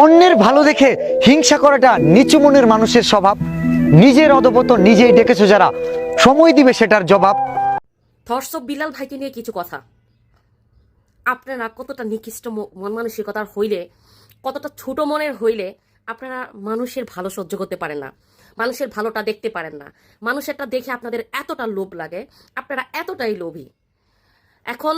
অন্যের ভালো দেখে হিংসা করাটা নিচু মনের মানুষের স্বভাব। নিজের অধপতন নিজেই ডেকেছো যারা। সময় দিবে সেটার জবাব। থর্সব বিলাল ভাইকে নিয়ে কিছু কথা। আপনারা কতটা নিকৃষ্ট মন মানসিকতার হইলে, কতটা ছোট মনের হইলে আপনারা মানুষের ভালো সহ্য করতে পারেন না। মানুষের ভালোটা দেখতে পারেন না। মানুষেরটা দেখে আপনাদের এতটা লোভ লাগে। আপনারা এতটাই লোভী। এখন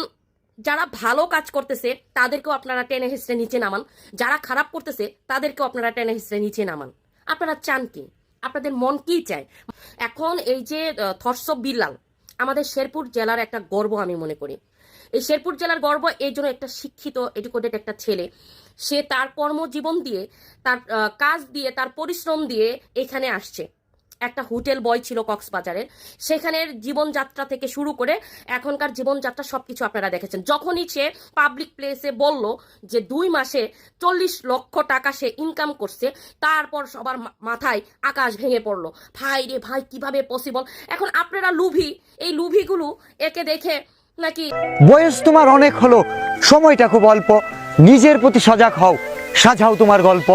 যারা ভালো কাজ করতেছে, তাদেরকেও আপনারা টেনে হিসড়ে নিচে নামান। যারা খারাপ করতেছে, তাদেরকেও আপনারা টেনে হিসড়ে নিচে নামান। আপনারা চান কি? আপনাদের মন কি চায়? এখন এই যে থর্সব বিল্লাল, আমাদের শেরপুর জেলার একটা গর্ব আমি মনে করি। এই শেরপুর জেলার গর্ব, এই জন্য একটা শিক্ষিত এডুকেটেড একটা ছেলে। সে তার কর্মজীবন দিয়ে, তার কাজ দিয়ে, তার পরিশ্রম দিয়ে এখানে আসছে। একটা হোটেল বয় ছিল কক্সবাজারের। সেখানের জীবনযাত্রা থেকে শুরু করে এখনকার জীবনযাত্রা সবকিছু আপনারা দেখেছেন। যখনই সে পাবলিক প্লেসে বলল যে দুই মাসে চল্লিশ লক্ষ টাকা সে ইনকাম করছে, তারপর সবার মাথায় আকাশ ভেঙে পড়ল। ভাই রে ভাই, কীভাবে পসিবল এখন আপনারা লুভি, এই লুভিগুলো একে দেখে নাকি বয়স তোমার অনেক হলো, সময়টা খুব অল্প। নিজের প্রতি সজাগ হও, সাজাও তোমার গল্প।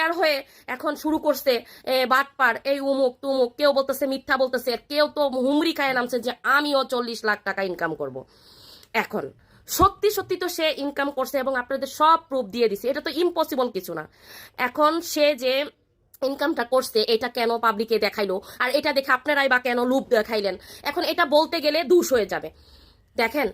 ইন্সপায়ার হয়ে এখন শুরু করছে বাটপার, এই উমুক তুমুক কেউ বলতেছে মিথ্যা বলতেছে, কেউ তো হুমরি খায় নামছে যে আমিও চল্লিশ লাখ টাকা ইনকাম করব। এখন, সত্যি সত্যি তো সে ইনকাম করছে এবং আপনাদের সব প্রুফ দিয়ে দিছে, এটা তো ইম্পসিবল কিছু না। এখন সে যে ইনকামটা করছে, এটা কেন পাবলিকে দেখাইলো? আর এটা দেখে আপনারাই বা কেন লুপ দেখাইলেন? এখন এটা বলতে গেলে দুষ হয়ে যাবে। দেখেন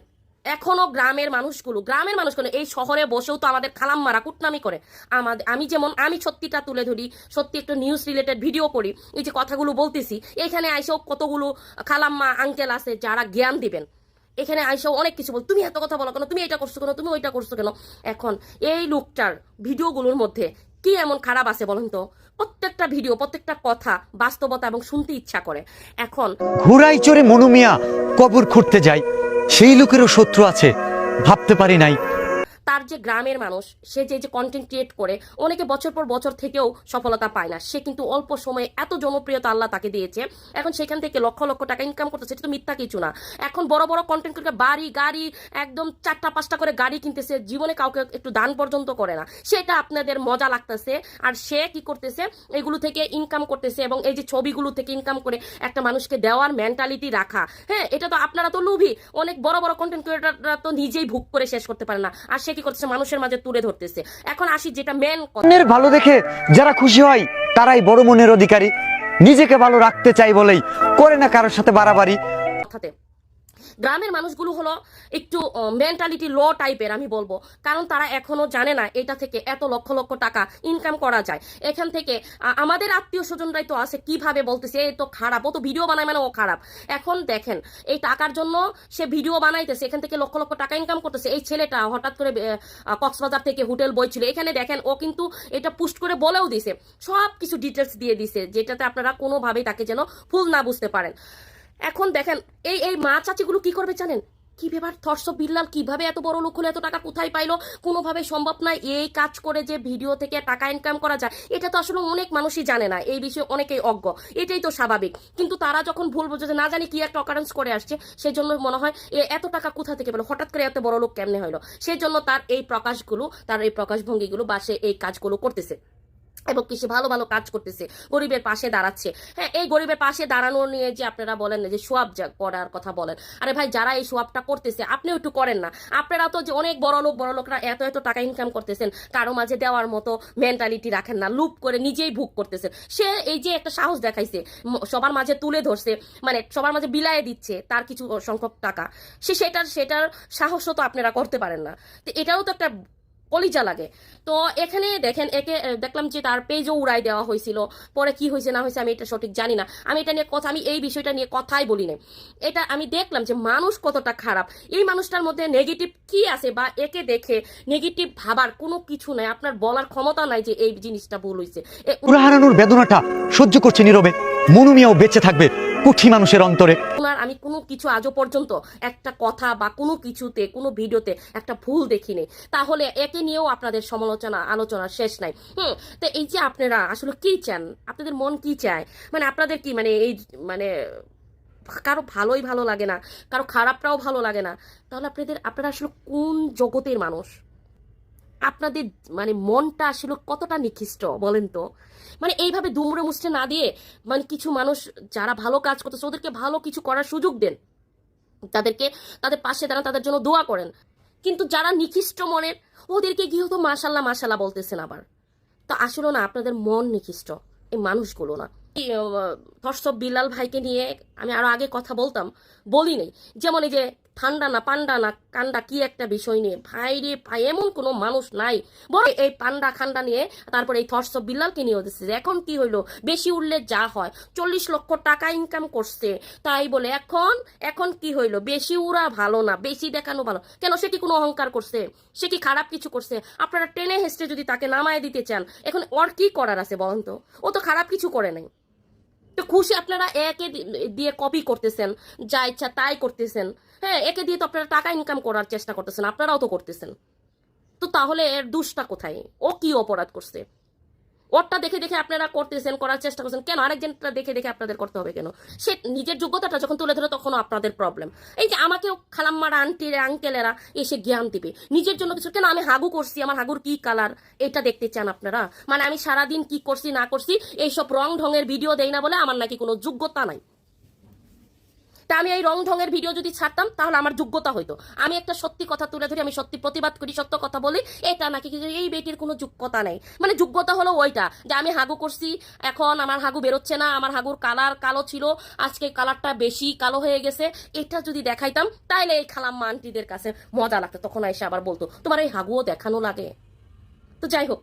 এখনও গ্রামের মানুষগুলো গ্রামের মানুষগুলো, এই শহরে বসেও তো আমাদের খালাম্মারা কুটনামি করে। আমাদের আমি যেমন, আমি সত্যিটা তুলে ধরি, সত্যি একটু নিউজ রিলেটেড ভিডিও করি, এই যে কথাগুলো বলতেছি, এখানে আইসেও কতগুলো খালাম্মা আঙ্কেল আছে যারা জ্ঞান দিবেন। এখানে আইসেও অনেক কিছু বল, তুমি এত কথা বলো কেন? তুমি এটা করছ কেন? তুমি ওইটা করছ কেন? এখন এই লোকটার ভিডিওগুলোর মধ্যে কি এমন খারাপ আছে বলেন তো? প্রত্যেকটা ভিডিও, প্রত্যেকটা কথা বাস্তবতা এবং শুনতে ইচ্ছা করে। এখন ঘুরাই চড়ে মনুমিয়া কবর খুঁড়তে যাই সেই লোকেরও শত্রু আছে, ভাবতে পারি নাই। তার যে গ্রামের মানুষ, সে যে যে কন্টেন্ট ক্রিয়েট করে, অনেকে বছর পর বছর থেকেও সফলতা পায় না। সে কিন্তু অল্প সময়ে এত জনপ্রিয়তা আল্লাহ তাকে দিয়েছে। এখন সেখান থেকে লক্ষ লক্ষ টাকা ইনকাম করতেছে সেটা তো মিথ্যা কিছু না। এখন বড় বড় কন্টেন্ট ক্রিয়েটার বাড়ি, গাড়ি, একদম চারটা পাঁচটা করে গাড়ি কিনতেছে, জীবনে কাউকে একটু দান পর্যন্ত করে না। সেটা আপনাদের মজা লাগতেছে, আর সে কি করতেছে, এগুলো থেকে ইনকাম করতেছে এবং এই যে ছবিগুলো থেকে ইনকাম করে একটা মানুষকে দেওয়ার মেন্টালিটি রাখা। হ্যাঁ এটা তো আপনারা তো লুভি। অনেক বড় বড় কন্টেন্ট ক্রিয়েটাররা তো নিজেই ভুগ করে শেষ করতে পারে না। আর সে কি করতেছে মানুষের মাঝে তুলে ধরতেছে। এখন আসি যেটা মেন অন্যের ভালো দেখে যারা খুশি হয় তারাই বড় মনের অধিকারী। নিজেকে ভালো রাখতে চাই বলেই করে না কারোর সাথে বাড়াবাড়ি। কথাতে। গ্রামের মানুষগুলো হলো একটু মেন্টালিটি লো টাইপের আমি বলব। কারণ তারা এখনও জানে না এটা থেকে এত লক্ষ লক্ষ টাকা ইনকাম করা যায়। এখান থেকে আমাদের আত্মীয় স্বজনরাই তো আছে, কীভাবে বলতেছে এই তো খারাপ, ও তো ভিডিও বানায় মানে ও খারাপ। এখন দেখেন, এই টাকার জন্য সে ভিডিও বানাইতেছে, এখান থেকে লক্ষ লক্ষ টাকা ইনকাম করতেছে। এই ছেলেটা হঠাৎ করে কক্সবাজার থেকে হোটেল বই ছিল এখানে দেখেন, ও কিন্তু এটা পুস্ট করে বলেও দিছে। সব কিছু ডিটেলস দিয়ে দিছে, যেটাতে আপনারা কোনোভাবেই তাকে যেন ফুল না বুঝতে পারেন। এখন দেখেন, এই এই মা চাচিগুলো কি করবে জানেন? কি ব্যাপার থর্স বিল্লাল কীভাবে এত বড় লোক হলে, এত টাকা কোথায় পাইলো? কোনোভাবে সম্ভব নয় এই কাজ করে যে ভিডিও থেকে টাকা ইনকাম করা যায়। এটা তো আসলে অনেক মানুষই জানে না, এই বিষয়ে অনেকেই অজ্ঞ। এটাই তো স্বাভাবিক। কিন্তু তারা যখন ভুল বোঝে যে না জানি কি একটা অকারেন্স করে আসছে সেই জন্য মনে হয় এত টাকা কোথা থেকে পেল? হঠাৎ করে এত বড় লোক কেমনে হলো? সেই জন্য তার এই প্রকাশগুলো, তার এই প্রকাশভঙ্গিগুলো বা সে এই কাজগুলো করতেছে। এবং কৃষি ভালো ভালো কাজ করতেছে, গরিবের পাশে দাঁড়াচ্ছে। হ্যাঁ এই গরিবের পাশে দাঁড়ানো নিয়ে যে আপনারা বলেন না যে সোয়াব করার কথা বলেন, আরে ভাই যারা এই সোয়াবটা করতেছে, আপনিও একটু করেন না। আপনারা তো যে অনেক বড় লোক, বড় লোকরা এত এত টাকা ইনকাম করতেছেন, কারও মাঝে দেওয়ার মতো মেন্টালিটি রাখেন না, লুপ করে নিজেই ভুগ করতেছেন। সে এই যে একটা সাহস দেখাইছে সবার মাঝে তুলে ধরছে মানে সবার মাঝে বিলায়ে দিচ্ছে তার কিছু সংখ্যক টাকা, সে সেটার সেটার সাহসও তো আপনারা করতে পারেন না। তো এটাও তো একটা কলিজা লাগে। তো এখানে দেখেন, একে দেখলাম যে তার পেজও উড়াই দেওয়া হয়েছিল। পরে কি হয়েছে, না হয়েছে আমি এটা সঠিক জানি না। আমি এটা নিয়ে কথা, আমি এই বিষয়টা নিয়ে কথাই বলি না এটা আমি দেখলাম যে মানুষ কতটা খারাপ। এই মানুষটার মধ্যে নেগেটিভ কি আছে বা একে দেখে নেগেটিভ ভাবার কোনো কিছু নাই। আপনার বলার ক্ষমতা নাই যে এই জিনিসটা ভুল হয়েছে বেদনাটা সহ্য করছে নীরবে। মনুমিয়াও বেঁচে থাকবে। কুঠি মানুষের অন্তরে। আমি কোনো কিছু আজও পর্যন্ত একটা কথা বা কোনো কিছুতে, কোনো ভিডিওতে একটা ভুল দেখিনি। তাহলে একে নিয়েও আপনাদের সমালোচনা আলোচনা শেষ নাই। হুম, তো এই যে আপনারা আসলে কি চান? আপনাদের মন কি চায়? মানে আপনাদের কি মানে এই মানে কারও ভালোই ভালো লাগে না, কারও খারাপটাও ভালো লাগে না। তাহলে আপনাদের, আপনারা আসলে কোন জগতের মানুষ? আপনাদের মানে মনটা আসলে কতটা নিকৃষ্ট বলেন তো? মানে এইভাবে দুমড়ে মুছতে না দিয়ে মানে কিছু মানুষ যারা ভালো কাজ করতেছে ওদেরকে ভালো কিছু করার সুযোগ দেন। তাদেরকে তাদের পাশে দাঁড়ান তাদের জন্য দোয়া করেন। কিন্তু যারা নিকৃষ্ট মনের ওদেরকে গিয়েও তো মাশাল্লাহ মাশাল্লাহ বলতেছেন আবার। তো আসলে না আপনাদের মন নিকৃষ্ট এই মানুষগুলো না। আহ, বিলাল ভাইকে নিয়ে আমি আরও আগে কথা বলতাম বলি নাই যেমন এই যে ঠান্ডা না, পান্ডা না, কান্ডা কি একটা বিষয় নিয়ে? ভাই রে ভাই, এমন কোনো মানুষ নাই। বড় এই পান্ডা খান্ডা নিয়ে তারপরে এই থর্স বিল্লালকে নিয়ে দিচ্ছে এখন কি হইল? বেশি উঠলে যা হয়, চল্লিশ লক্ষ টাকা ইনকাম করছে। তাই বলে এখন এখন কি হইল? বেশি উড়া ভালো না, বেশি দেখানো ভালো। কেন? সে কি কোনো অহংকার করছে? সে কি খারাপ কিছু করছে? আপনারা টেনে হেসটে যদি তাকে নামায় দিতে চান, এখন ওর কি করার আছে বলেন তো? ও তো খারাপ কিছু করে নাই। তো খুশি আপনারা একে দিয়ে কপি করতেছেন, যা ইচ্ছা তাই করতেছেন। হ্যাঁ একে দিয়ে তো আপনারা টাকা ইনকাম করার চেষ্টা করতেছেন, আপনারাও তো করতেছেন। তো তাহলে এর দুষ্টা কোথায়? ও কি অপরাধ করছে? ওরটা দেখে দেখে আপনারা করতেছেন, করার চেষ্টা করছেন, কেন আরেকজনটা দেখে দেখে আপনাদের করতে হবে কেন? সে নিজের যোগ্যতাটা যখন তুলে ধরে তখন আপনাদের প্রবলেম এই যে আমাকেও খালাম্মারা আন্টিরা আঙ্কেলেরা এসে জ্ঞান দিবে। নিজের জন্য কিছু, কেন আমি হাগু করছি? আমার হাগুর কি কালার এটা দেখতে চান আপনারা? মানে আমি সারাদিন কি করছি, না করছি, এইসব রং ঢঙের ভিডিও দেই না বলে আমার নাকি কোনো যোগ্যতা নাই। তা আমি এই রং ঢঙের ভিডিও যদি ছাড়তাম, তাহলে আমার যোগ্যতা হইতো। আমি একটা সত্যি কথা তুলে ধরি, আমি সত্যি প্রতিবাদ করি, সত্য কথা বলি, এটা নাকি এই বেটির কোনো যোগ্যতা নেই। মানে যোগ্যতা হলো ওইটা, যে আমি হাগু করছি, এখন আমার হাগু বেরোচ্ছে না, আমার হাগুর কালার কালো ছিল, আজকে কালারটা বেশি কালো হয়ে গেছে, এটা যদি দেখাইতাম, তাইলে এই খালাম্মা আন্টিদের কাছে মজা লাগতো। তখন এসে আবার বলতো, তোমার এই হাগুও দেখানো লাগে? তো যাই হোক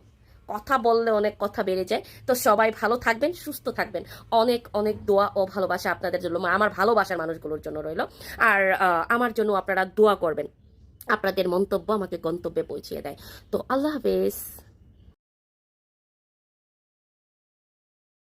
কথা বললে অনেক কথা বেড়ে যায়। তো সবাই ভালো থাকবেন, সুস্থ থাকবেন। অনেক অনেক দোয়া ও ভালোবাসা আপনাদের জন্য আমার ভালোবাসার মানুষগুলোর জন্য রইল। আর আমার জন্য আপনারা দোয়া করবেন। আপনাদের মন্তব্য আমাকে গন্তব্যে পৌঁছিয়ে দেয়। তো আল্লাহ হাফেজ।